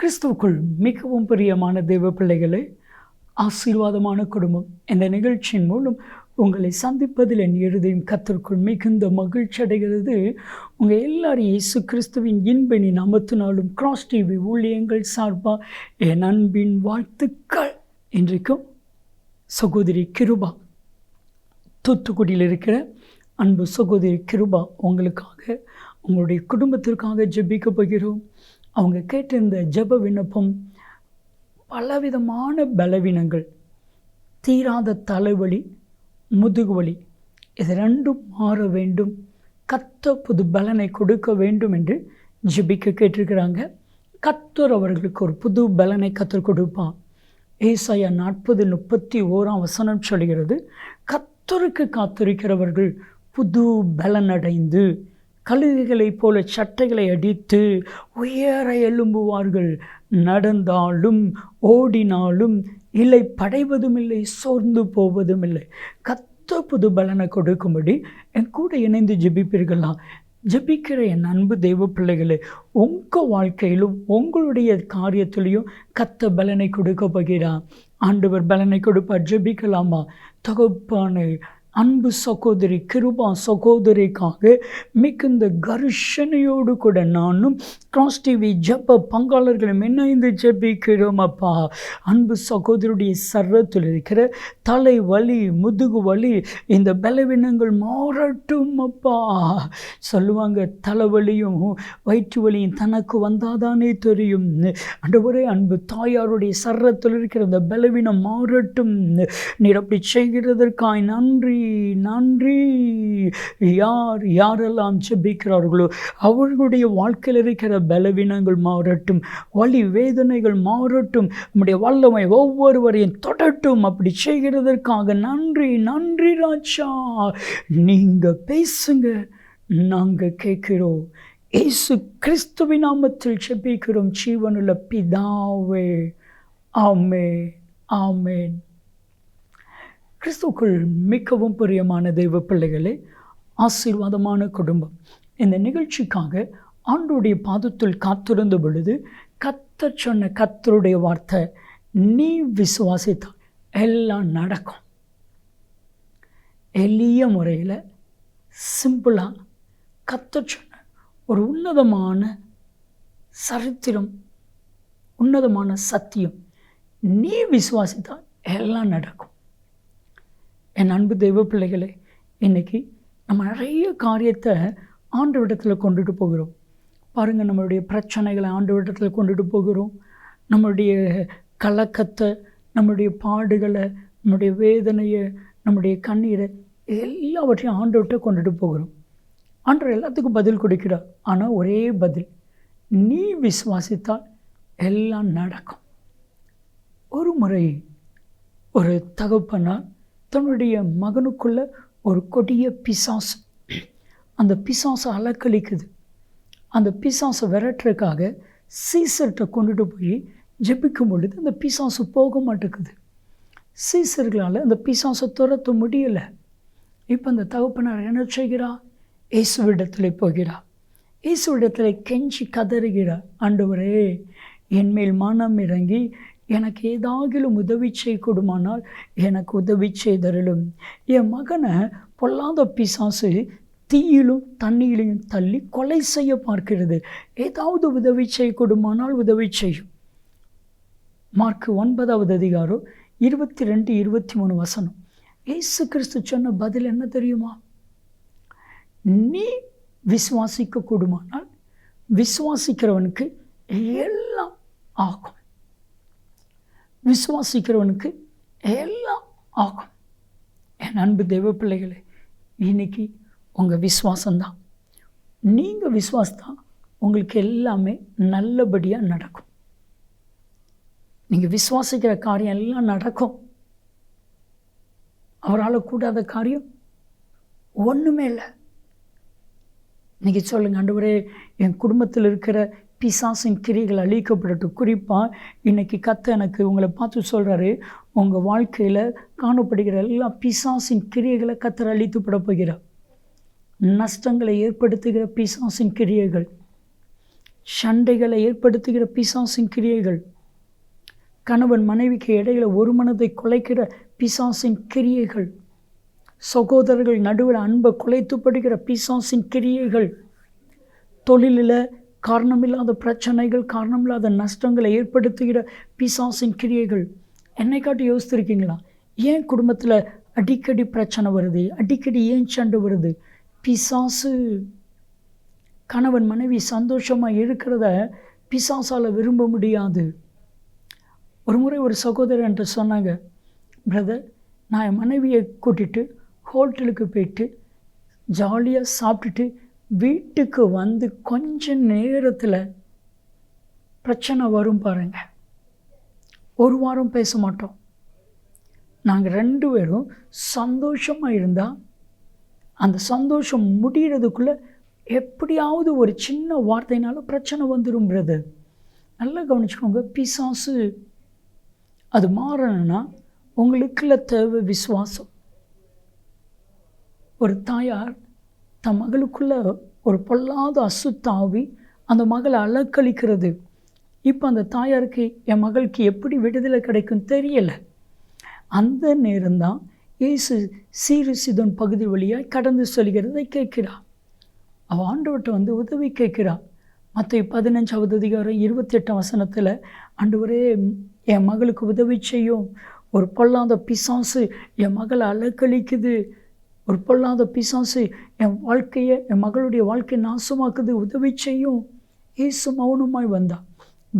கிறிஸ்துவுக்குள் மிகவும் பிரியமான தெய்வ பிள்ளைகளே ஆசீர்வாதமான குடும்பம் இந்த நிகழ்ச்சியின் மூலம் உங்களை சந்திப்பதில் என் இருதயம் கத்திற்குள் மிகுந்த மகிழ்ச்சி அடைகிறது. உங்கள் எல்லாரும் இயேசு கிறிஸ்துவின் இன்பனி நாமத்தினாலும் கிராஸ் டிவி ஊழியங்கள் சார்பாக என் அன்பின் வாழ்த்துக்கள். இன்றைக்கும் சகோதரி கிருபா தூத்துக்குடியில் இருக்கிற அன்பு சகோதரி கிருபா உங்களுக்காக உங்களுடைய குடும்பத்திற்காக ஜெபிக்க போகிறோம். அவங்க கேட்டிருந்த ஜெப விண்ணப்பம் பலவிதமான பலவீனங்கள். தீராத தலைவலி முதுகுவலி இது ரெண்டும் மாற வேண்டும். கத்த புது பலனை கொடுக்க வேண்டும் என்று ஜெபிக்க கேட்டிருக்கிறாங்க. கத்தர் அவர்களுக்கு ஒரு புது பலனை கத்தர் கொடுப்பான் ஏசாயா நாற்பது முப்பத்தி ஓராம் வசனம் சொல்கிறது கத்தருக்கு காத்திருக்கிறவர்கள் புது பலனடைந்து கழுகுகளைப் போல சட்டைகளை அடித்து உயர எழும்புவார்கள். நடந்தாலும் ஓடினாலும் இலை படைவதும் இல்லை சோர்ந்து போவதும் இல்லை கத்த புது பலனை கொடுக்கும்படி என் கூட இணைந்து ஜெபிப்பீர்களா? ஜெபிக்கிற என் அன்பு தெய்வ பிள்ளைகளே உங்கள் வாழ்க்கையிலும் உங்களுடைய காரியத்திலையும் கத்த பலனை கொடுக்க போகிறார் ஆண்டவர் பலனை கொடுப்பார். ஜெபிக்கலாமா? தொகுப்பான அன்பு சகோதரி கிருபா சகோதரிக்காக மிகுந்த கர்ஷனையோடு கூட நானும் கிராஸ் டிவி ஜப்ப பங்காளர்களும் இணைந்து ஜபிக்கிறோம் அப்பா? அன்பு சகோதரியுடைய சர்வத்தில் இருக்கிற தலை வலி முதுகு வலி இந்த பலவீனங்கள் மாறட்டும் அப்பா. சொல்லுவாங்க தலைவலியும் வயிற்று வலியும் தனக்கு வந்தாதானே தெரியும். அண்டவரே அன்பு தாயாருடைய சர்வத்தில் இருக்கிற இந்த பலவீனம் மாறட்டும். நீர் அப்படி செய்கிறதற்காய் நன்றி. நன்றி. யார் யாரெல்லாம் செபிக்கிறார்களோ அவர்களுடைய வாழ்க்கையில் இருக்கிற பலவீனங்கள் மாறட்டும் வலி வேதனைகள் மாறட்டும் நம்முடைய வல்லமை ஒவ்வொருவரையும் தொடட்டும். அப்படி செய்கிறதற்காக நன்றி நன்றி ராஜா. நீங்கள் பேசுங்க நாங்கள் கேட்கிறோம். இயேசு கிறிஸ்துவி நாமத்தில் செபிக்கிறோம் ஜீவனுள்ள பிதாவே. ஆமே ஆமேன். கிறிஸ்துக்குள் மிகவும் பிரியமான தெய்வ பிள்ளைகளே ஆசீர்வாதமான குடும்பம். இந்த நிகழ்ச்சிக்காக ஆண்டுடைய பாதத்தில் காத்திருந்த பொழுது கத்த சொன்ன கத்தருடைய வார்த்தை நீ விசுவாசித்தால் எல்லாம் நடக்கும். எளிய முறையில் சிம்பிளாக கத்த சொன்ன ஒரு உன்னதமான சரித்திரம் உன்னதமான சத்தியம் நீ விசுவாசித்தால் எல்லாம் நடக்கும். என் அன்பு தெய்வ பிள்ளைகளே இன்றைக்கி நம்ம நிறைய காரியத்தை ஆண்டு விடத்தில் கொண்டுட்டு போகிறோம். பாருங்கள் நம்மளுடைய பிரச்சனைகளை ஆண்டு விடத்தில் கொண்டுட்டு போகிறோம். நம்மளுடைய கலக்கத்தை நம்முடைய பாடுகளை நம்முடைய வேதனையை நம்முடைய கண்ணீரை எல்லாவற்றையும் ஆண்டு விட்டு கொண்டுட்டு போகிறோம். ஆண்டவர் எல்லாத்துக்கும் பதில் கொடுக்கிறார். ஆனால் ஒரே பதில் நீ விசுவாசித்தால் எல்லாம் நடக்கும். ஒரு முறை ஒரு தகப்பனால் தன்னுடைய மகனுக்குள்ள ஒரு கொடிய பிசாசு. அந்த பிசாசை அலக்களிக்குது அந்த பிசாசை விரட்டுறதுக்காக சீசர்கிட்ட கொண்டுட்டு போய் ஜெபிக்கும் பொழுது அந்த பிசாசு போக மாட்டேங்குது. சீசர்களால் அந்த பிசாசை துரத்த முடியலை. இப்போ அந்த தகப்பனார் என்ன செய்கிறா? இயேசுவிடத்தில் போகிறா. இயேசுவிடத்தில் கெஞ்சி கதறுகிறார். ஆண்டவரே என்மேல் மனம் இறங்கி எனக்கு ஏதாகிலும் உதவி செய்யக்கூடுமானால் எனக்கு உதவி செய்தருளும். என் மகனை பொல்லாத பிசாசு தீயிலும் தண்ணியிலையும் தள்ளி கொலை செய்ய பார்க்கிறது. ஏதாவது உதவி செய்யக்கூடுமானால் உதவி செய்யும் மார்க்கு ஒன்பதாவது அதிகாரம் இருபத்தி ரெண்டு இருபத்தி மூணு வசனம். ஏசு கிறிஸ்து சொன்ன பதில் என்ன தெரியுமா? நீ விசுவாசிக்க கூடுமானால் விசுவாசிக்கிறவனுக்கு எல்லாம் ஆகும். விசுவாசிக்கிறவனுக்கு எல்லாம் ஆகும். என் அன்பு தெய்வ பிள்ளைகளே இன்னைக்கு உங்கள் விசுவாசம்தான். நீங்கள் விசுவாசத்தான் உங்களுக்கு எல்லாமே நல்லபடியாக நடக்கும். நீங்கள் விசுவாசிக்கிற காரியம் எல்லாம் நடக்கும். அவரால் கூடாத காரியம் ஒன்றுமே இல்லை. இன்றைக்கி சொல்லுங்கள் ஆண்டவரே என் குடும்பத்தில் இருக்கிற பிசாசின் கிரிகள் அழிக்கப்படட்டும் குறிப்பாக இன்றைக்கி கத்த எனக்கு உங்களை பார்த்து சொல்கிறாரு உங்கள் வாழ்க்கையில் காணப்படுகிற எல்லா பிசாசின் கிரியைகளை கத்தர் அழித்துப்பட போகிறார் நஷ்டங்களை ஏற்படுத்துகிற பிசாசின் கிரியைகள் சண்டைகளை ஏற்படுத்துகிற பிசாசின் கிரியைகள் கணவன் மனைவிக்கு இடையில ஒரு மனதை குலைக்கிற பிசாசின் கிரியைகள் சகோதரர்கள் நடுவில் அன்பை குலைத்துப்படுகிற பிசாசின் கிரியைகள் தொழிலில் காரணமில்லாத பிரச்சனைகள் காரணமில்லாத நஷ்டங்களை ஏற்படுத்துகிற பிசாசின் கிரியைகள். என்னை காட்டி யோசித்திருக்கீங்களா? ஏன் குடும்பத்தில் அடிக்கடி பிரச்சனை வருது? அடிக்கடி ஏன் சண்டை வருது? பிசாசு கணவன் மனைவி சந்தோஷமாக இருக்கிறத பிசாசால் விரும்ப முடியாது. ஒரு முறை ஒரு சகோதரர் என்று சொன்னாங்க பிரதர் நான் என் மனைவியை கூட்டிட்டு ஹோட்டலுக்கு போயிட்டு ஜாலியாக சாப்பிட்டுட்டு வீட்டுக்கு வந்து கொஞ்ச நேரத்தில் பிரச்சனை வரும் பாருங்க. ஒரு வாரம் பேச மாட்டோம். நாங்கள் ரெண்டு பேரும் சந்தோஷமாக இருந்தால் அந்த சந்தோஷம் முடிகிறதுக்குள்ளே எப்படியாவது ஒரு சின்ன வார்த்தைனால பிரச்சனை வந்துடும் பிரதர். நல்லா கவனிச்சுக்கோங்க பிசாசு. அது மாறணும்னா உங்களுக்குள்ள தேவை விசுவாசம். ஒரு தாயார் தன் மகளுக்குள்ளே ஒரு பொல்லாத அசுத்தாவி அந்த மகளை அலக்களிக்கிறது இப்போ அந்த தாயாருக்கு என் மகளுக்கு எப்படி விடுதலை கிடைக்கும் தெரியலை. அந்த நேரம்தான் இயேசு சீரு சிதன் பகுதி வழியாய் கடந்து சொல்கிறதை கேட்கிறார். அவள் ஆண்டவர்கிட்ட வந்து உதவி கேட்கிறாள் மற்ற பதினஞ்சாவது அதிகாரம் இருபத்தி எட்டாம் வசனத்தில் ஆண்டவரே என் மகளுக்கு உதவி செய்யும். ஒரு பொல்லாத பிசாசு என் மகளை அலக்களிக்குது ஒரு பொல்லாத பிசாசு என் வாழ்க்கையை என் மகளுடைய வாழ்க்கையை நாசமாக்குது உதவி செய்யும். ஏசு மௌனமாய் வந்தா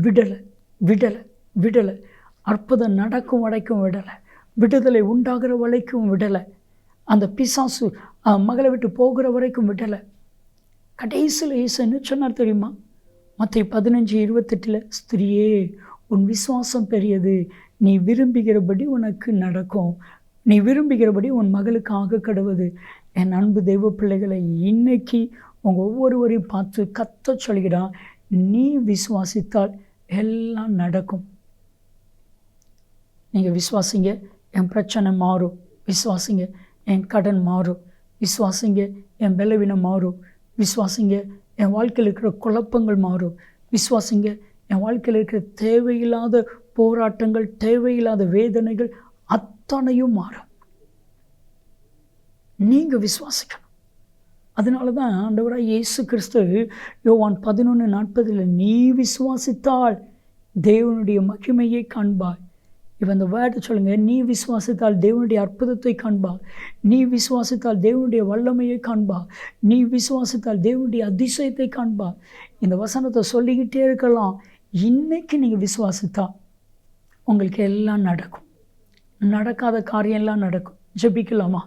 விடலை விடலை விடலை. அற்புதம் நடக்கும் வரைக்கும் விடலை. விடுதலை உண்டாகிற வரைக்கும் விடலை. அந்த பிசாசு மகளை விட்டு போகிற வரைக்கும் விடலை. கடைசியில் ஏசு என்ன சொன்னார் தெரியுமா? மற்ற பதினஞ்சு இருபத்தெட்டில் ஸ்திரியே உன் விசுவாசம் பெரியது. நீ விரும்புகிறபடி உனக்கு நடக்கும். நீ விரும்புகிறபடி உன் மகளுக்கு ஆக கடவுது என் அன்பு தெய்வ பிள்ளைகளை இன்னைக்கு உங்கள் ஒவ்வொருவரையும் பார்த்து கத்த சொல்கிறான் நீ விசுவாசித்தால் எல்லாம் நடக்கும். நீங்கள் விசுவாசிங்க என் பிரச்சனை மாறும். விசுவாசிங்க என் கடன் மாறும். விசுவாசிங்க என் பலவீனம் மாறும். விசுவாசிங்க என் வாழ்க்கையில் இருக்கிற குழப்பங்கள் மாறும். விசுவாசிங்க என் வாழ்க்கையில் இருக்கிற தேவையில்லாத போராட்டங்கள் தேவையில்லாத வேதனைகள் அத்தனையும் மாறும். நீங்கள் விசுவாசிக்கணும். அதனால தான் ஆண்டவராக இயேசு கிறிஸ்து யோவான் பதினொன்று நாற்பதில் நீ விசுவாசித்தால் தேவனுடைய மகிமையை காண்பாய். இப்போ அந்த வேர்டை சொல்லுங்கள் நீ விசுவாசித்தால் தேவனுடைய அற்புதத்தை காண்பா நீ விசுவாசித்தால் தேவனுடைய வல்லமையை காண்பா நீ விசுவாசித்தால் தேவனுடைய அதிசயத்தை காண்பா இந்த வசனத்தை சொல்லிக்கிட்டே இருக்கலாம். இன்னைக்கு நீங்கள் விசுவாசித்தா உங்களுக்கு எல்லாம் நடக்கும். நடக்காத காரியம்லாம் நடக்கும். ஜெபிக்கலாமா?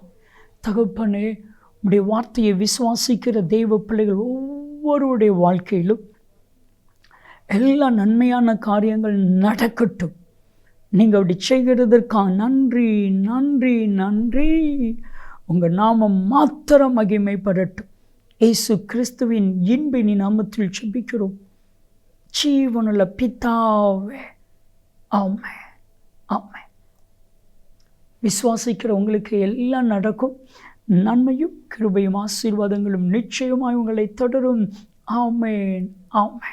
தகப்பனே உடைய வார்த்தையை விசுவாசிக்கிற தெய்வ பிள்ளைகள் ஒவ்வொருடைய வாழ்க்கையிலும் எல்லா நன்மையான காரியங்கள் நடக்கட்டும். நீங்கள் அப்படி செய்கிறதற்காக நன்றி நன்றி நன்றி. உங்கள் நாமம் மாத்திரம் மகிமைப்படட்டும். இயேசு கிறிஸ்துவின் இன்பினி நாமத்தில் செபிக்கிறோம் ஜீவனுள்ள பித்தாவே ஆமே ஆமே விசுவாசிக்கிற உங்களுக்கு எல்லாம் நடக்கும். நன்மையும் கிருபையும் ஆசீர்வாதங்களும் நிச்சயமாய் உங்களை தொடரும். ஆமேன் ஆமேன்.